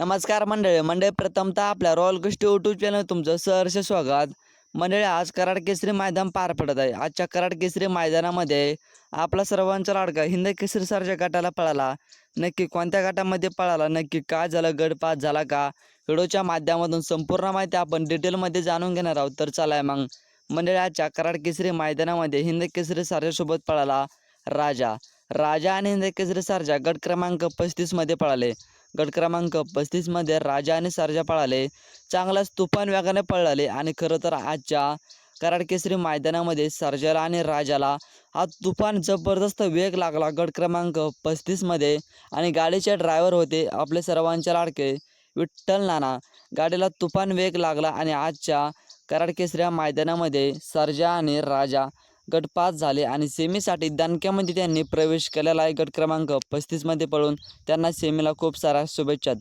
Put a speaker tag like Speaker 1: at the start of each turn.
Speaker 1: नमस्कार मंडळी मंडळी प्रथमतः आपल्या रॉयल गोष्टी यूट्यूब चॅनल तुमचं सहर्ष स्वागत. मंडळी आज कराड केसरी मैदान पार पडत आहे. आजच्या कराड केसरी मैदानामध्ये आपला सर्वांचा लाडका हिंद केसरी गटाला पळाला. नक्की कोणत्या गटामध्ये पळाला? नक्की काय झालं? गडपास झाला का? व्हिडिओच्या माध्यमातून संपूर्ण माहिती आपण डिटेलमध्ये जाणून घेणार आहोत. तर चला मग. मंडळी आजच्या कराड केसरी मैदानामध्ये हिंद केसरी सारख्यासोबत पळाला राजा. राजा आणि हिंद केसरी सारख्या गट क्रमांक पस्तीसमध्ये पळाले. गट क्रमांक पस्तीसमध्ये राजा आणि सरजा पळाले. चांगलाच तुफान वेगाने पळाले आणि खरं तर आजच्या कराड केसरी मैदानामध्ये सर्जाला आणि राजाला हा तुफान जबरदस्त वेग लागला गट क्रमांक पस्तीसमध्ये आणि गाडीचे ड्रायव्हर होते आपले सर्वांचे लाडके विठ्ठल नाना. गाडीला तुफान वेग लागला आणि आजच्या कराड केसऱ्या या मैदानामध्ये सर्जा आणि राजा गट पास झाले आणि सेमीसाठी दणक्यामध्ये त्यांनी प्रवेश केलेला आहे गट क्रमांक पस्तीसमध्ये पळून. त्यांना सेमीला खूप साऱ्या शुभेच्छा.